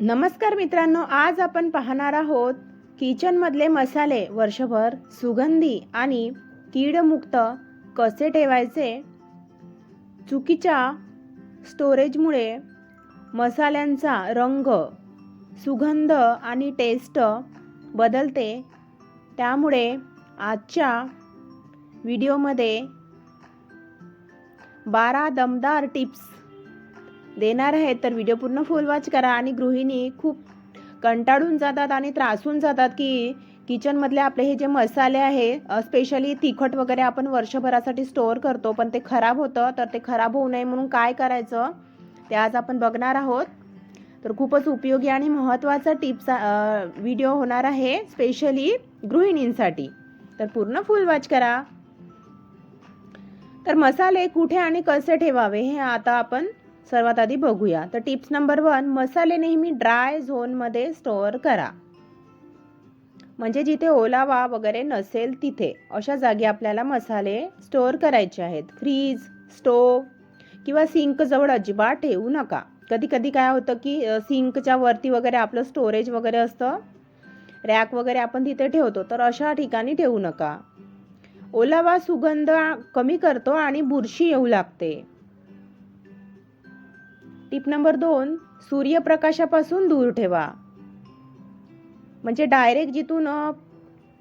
नमस्कार मित्रांनो आज आपण पाहणार आहोत किचनमधले मसाले वर्षभर सुगंधी आणि कीडमुक्त कसे ठेवायचे? चुकीच्या स्टोरेजमुळे मसाल्यांचा रंग सुगंध आणि टेस्ट बदलते. त्यामुळे आजच्या व्हिडिओमध्ये बारा दमदार टिप्स देणार आहेत तर व्हिडिओ पूर्ण फुल वॉच करा. आणि गृहिणी खूप कंटाळून जातात आणि त्रासून जातात की किचनमधले आपले हे जे मसाले आहे स्पेशली तिखट वगैरे आपण वर्षभरासाठी स्टोअर करतो पण ते खराब होतं तर ते खराब होऊ नये म्हणून काय करायचं? ते आज आपण बघणार आहोत. तर खूपच उपयोगी आणि महत्त्वाचा टिप्स व्हिडिओ होणार आहे स्पेशली गृहिणींसाठी. तर पूर्ण फुल वॉच करा. तर मसाले कुठे आणि कसे ठेवावे हे आता आपण सर्वात आधी बघूया. तर टिप्स नंबर वन मसाले नेहमी ड्राय झोनमध्ये स्टोअर करा. म्हणजे जिथे ओलावा वगैरे नसेल तिथे. अशा जागी आपल्याला मसाले स्टोअर करायचे आहेत. फ्रीज स्टोव किंवा सिंकजवळ अजिबात ठेवू नका. कधी कधी काय होतं की सिंकच्या वरती वगैरे आपलं स्टोरेज वगैरे असतं. रॅक वगैरे आपण तिथे ठेवतो. तर अशा ठिकाणी ठेवू नका. ओलावा सुगंध कमी करतो आणि बुरशी येऊ लागते. टिप नंबर दोन सूर्यप्रकाशापासून दूर ठेवा. म्हणजे डायरेक्ट जिथून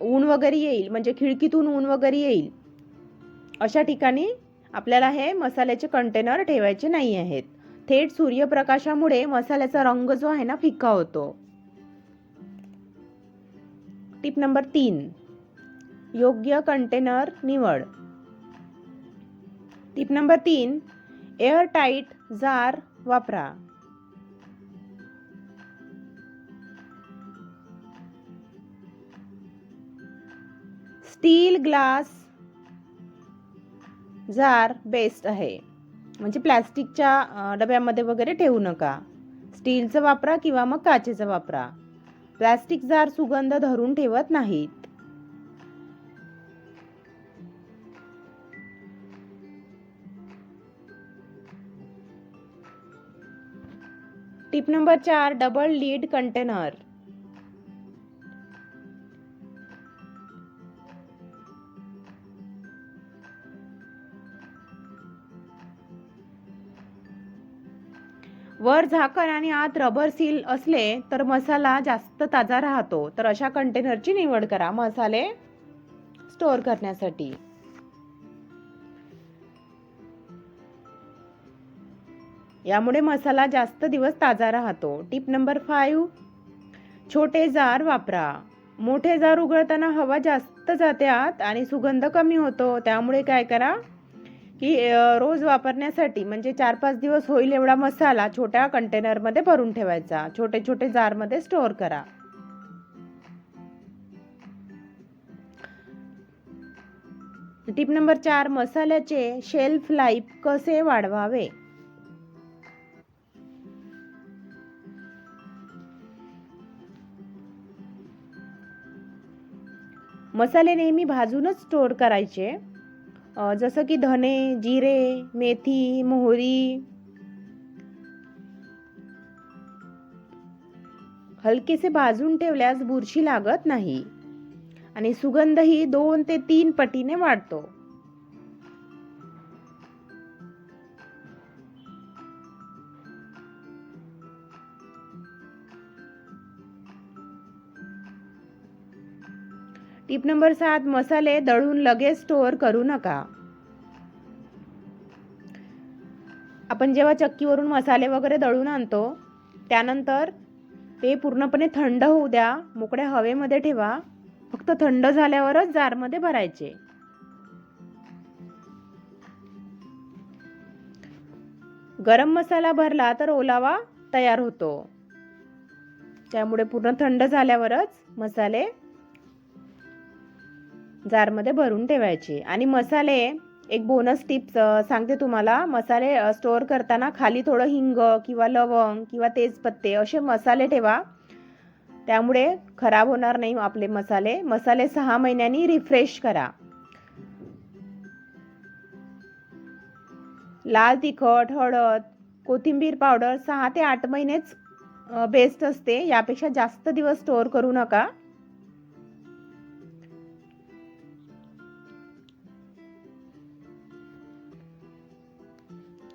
ऊन वगैरे येईल म्हणजे खिडकीतून ऊन वगैरे येईल अशा ठिकाणी आपल्याला हे मसाल्याचे कंटेनर ठेवायचे नाही आहेत. थेट सूर्यप्रकाशामुळे मसाल्याचा रंग जो आहे ना फिका होतो. टिप नंबर तीन योग्य कंटेनर निवड. टिप नंबर तीन एअर टाईट जार वापरा. स्टील ग्लास जार बेस्ट आहे. म्हणजे प्लॅस्टिकच्या डब्यामध्ये वगैरे ठेवू नका. स्टीलचं वापरा किंवा मग काचेचं वापरा. प्लॅस्टिक जार सुगंध धरून ठेवत नाहीत. टिप नंबर चार डबल लीड कंटेनर वर झाकण आणि आत रबर सील असले तर मसाला जास्त ताजा राहतो. तर अशा कंटेनरची निवड करा मसाले स्टोअर करण्यासाठी. यामुळे मसाला जास्त दिवस ताजा राहतो. टिप नंबर फाईव्ह छोटे जार वापरा. मोठे जार उघडताना हवा जास्त जाते आत आणि सुगंध कमी होतो. त्यामुळे काय करा की रोज वापरण्यासाठी म्हणजे चार पाच दिवस होईल एवढा मसाला छोट्या कंटेनरमध्ये भरून ठेवायचा. छोटे छोटे जारमध्ये स्टोअर करा. टिप नंबर चार मसाल्याचे शेल्फ लाईफ कसे वाढवावे? मसाले नेहमी भाजूनच स्टोअर करायचे. जसं की धने जिरे मेथी मोहरी. हलकेसे भाजून ठेवल्यास बुरशी लागत नाही. आणि सुगंधही दोन ते तीन पटीने वाढतो. टिप नंबर सात मसाले दळून लगेच स्टोअर करू नका. आपण जेव्हा चक्कीवरून मसाले वगैरे दळून आणतो त्यानंतर ते पूर्णपणे थंड होऊ द्या. मोकळ्या हवेमध्ये ठेवा. फक्त थंड झाल्यावरच जारमध्ये भरायचे. गरम मसाला भरला तर ओलावा तयार होतो. त्यामुळे पूर्ण थंड झाल्यावरच मसाले जारमध्ये भरून ठेवायचे. आणि मसाले एक बोनस टिप्स सांगते तुम्हाला. मसाले स्टोअर करताना खाली थोडं हिंग किंवा लवंग किंवा तेजपत्ते असे मसाले ठेवा. त्यामुळे खराब होणार नाही आपले मसाले. मसाले सहा महिन्यांनी रिफ्रेश करा. लाल तिखट हळद कोथिंबीर पावडर सहा ते आठ महिनेच बेस्ट असते. यापेक्षा जास्त दिवस स्टोअर करू नका.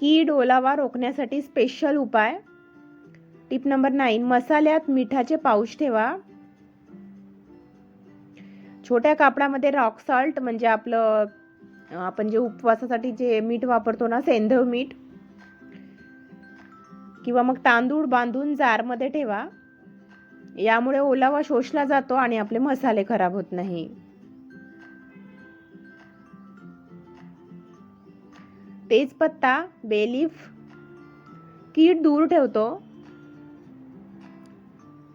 कीड ओलावा रोखण्यासाठी स्पेशल उपाय. टिप नंबर नाईन मसाल्यात मिठाचे पाऊच ठेवा. छोट्या कापडामध्ये रॉक सॉल्ट म्हणजे आपलं आपण जे उपवासासाठी जे मीठ वापरतो ना सेंधव मीठ. किंवा मग तांदूळ बांधून जारमध्ये ठेवा. यामुळे ओलावा शोषला जातो आणि आपले मसाले खराब होत नाही. तेजपत्ता बेलीफ कीड दूर ठेवतो.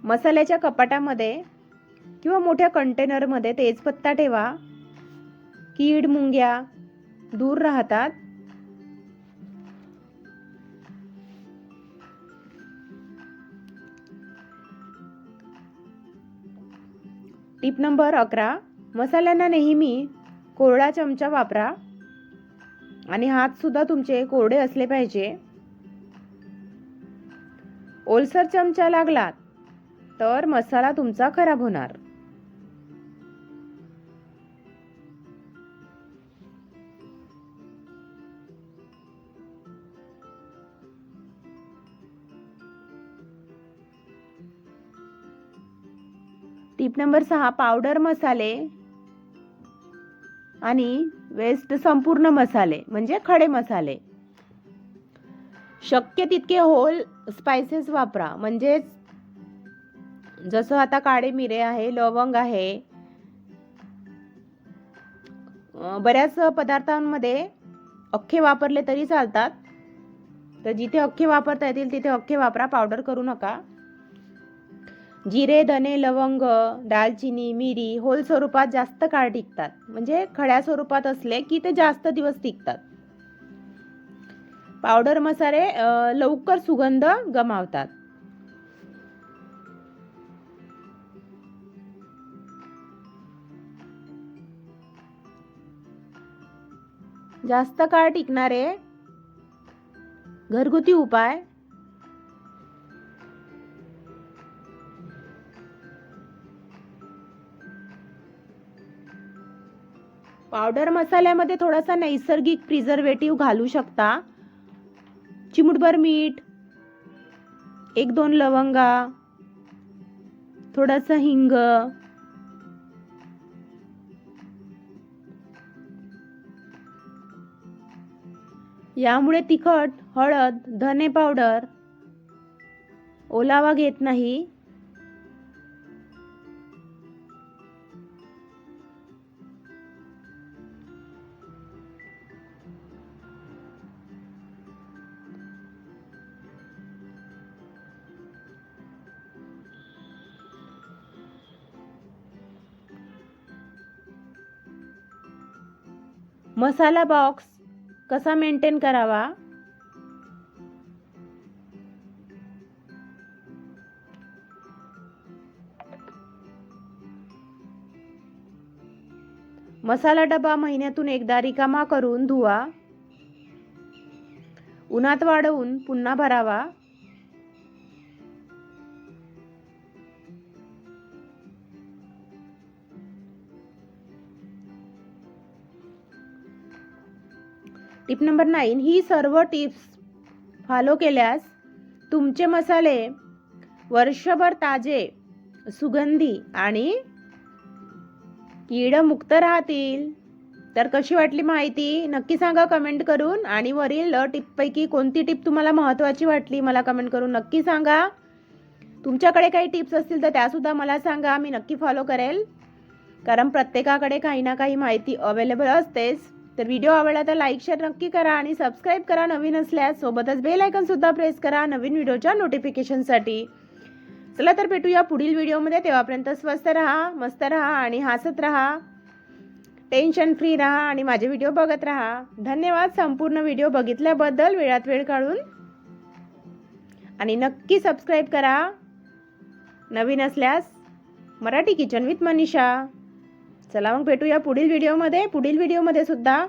मसाल्याच्या कपाटामध्ये किंवा मोठ्या कंटेनरमध्ये तेजपत्ता ठेवा. कीड मुंग्या दूर राहतात. टिप नंबर अकरा मसाल्यांना नेहमी कोरडा चमचा वापरा. आणि हात सुद्धा तुमचे कोरडे असले पाहिजे. ओलसर चमचा लागलात तर मसाला तुमचा खराब होणार. टिप नंबर सहा पावडर मसाले. आणि वेस्ट संपूर्ण मसाले म्हणजे खडे मसाले. शक्य तितके होल स्पायसेस वापरा. म्हणजेच जसं आता काळे मिरे आहे लवंग आहे बऱ्याच पदार्थांमध्ये अख्खे वापरले तरी चालतात. तर जिथे अख्खे वापरता येतील तिथे अख्खे वापरा. पावडर करू नका. जिरे धने लवंग दालचिनी मिरी होल स्वरूपात जास्त काळ टिकतात. म्हणजे खड्या स्वरूपात असले की ते जास्त दिवस टिकतात. पावडर मसाले लवकर सुगंध गमावतात. जास्त काळ टिकणारे घरगुती उपाय पावडर मसाल्यामध्ये थोडासा नैसर्गिक प्रिझर्वेटिव्ह घालू शकता. चिमुटभर मीठ एक दोन लवंगा थोडासा हिंग यामुळे तिखट हळद धने पावडर ओलावा घेत नाही. मसाला बॉक्स कसा मेंटेन करावा? मसाला डबा महिन्यातून एकदा रिकामा करून धुवा. उन्हात वाढवून पुन्हा भरावा. टिप नंबर नाईन ही सर्व टिप्स फॉलो केल्यास तुमचे मसाले वर्षभर ताजे सुगंधी आणि कीडमुक्त राहतील. तर कशी वाटली माहिती नक्की सांगा कमेंट करून आणि वरील टिपपैकी कोणती टिप तुम्हाला महत्त्वाची वाटली मला कमेंट करून नक्की सांगा. तुमच्याकडे काही टिप्स असतील तर त्यासुद्धा मला सांगा मी नक्की फॉलो करेल. कारण प्रत्येकाकडे काही ना काही माहिती अवेलेबल असतेच. तर व्हिडिओ आवडला तर लाईक शेअर नक्की करा आणि सबस्क्राईब करा नवीन असल्यास. सोबतच बेल सुद्धा प्रेस करा नवीन व्हिडिओच्या नोटिफिकेशनसाठी चला तर भेटूया पुढील व्हिडिओमध्ये तेव्हापर्यंत स्वस्त राहा मस्त राहा आणि हसत राहा. टेन्शन फ्री राहा आणि माझे व्हिडिओ बघत राहा. धन्यवाद संपूर्ण व्हिडिओ बघितल्याबद्दल वेळात वेळ काढून. आणि नक्की सबस्क्राईब करा. नवीन असल्यास मराठी किचन विथ मनीषा. चला मग भेटूया पुढील व्हिडिओमध्ये. पुढील व्हिडिओमध्ये सुद्धा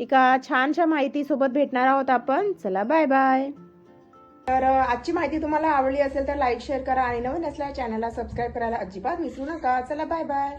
एका छानशा माहितीसोबत भेटणार आहोत आपण. चला बाय बाय. तर आजची माहिती तुम्हाला आवडली असेल तर लाईक शेअर करा आणि नवीन असल्या चॅनलला सबस्क्राईब करायला अजिबात विसरू नका. चला बाय बाय.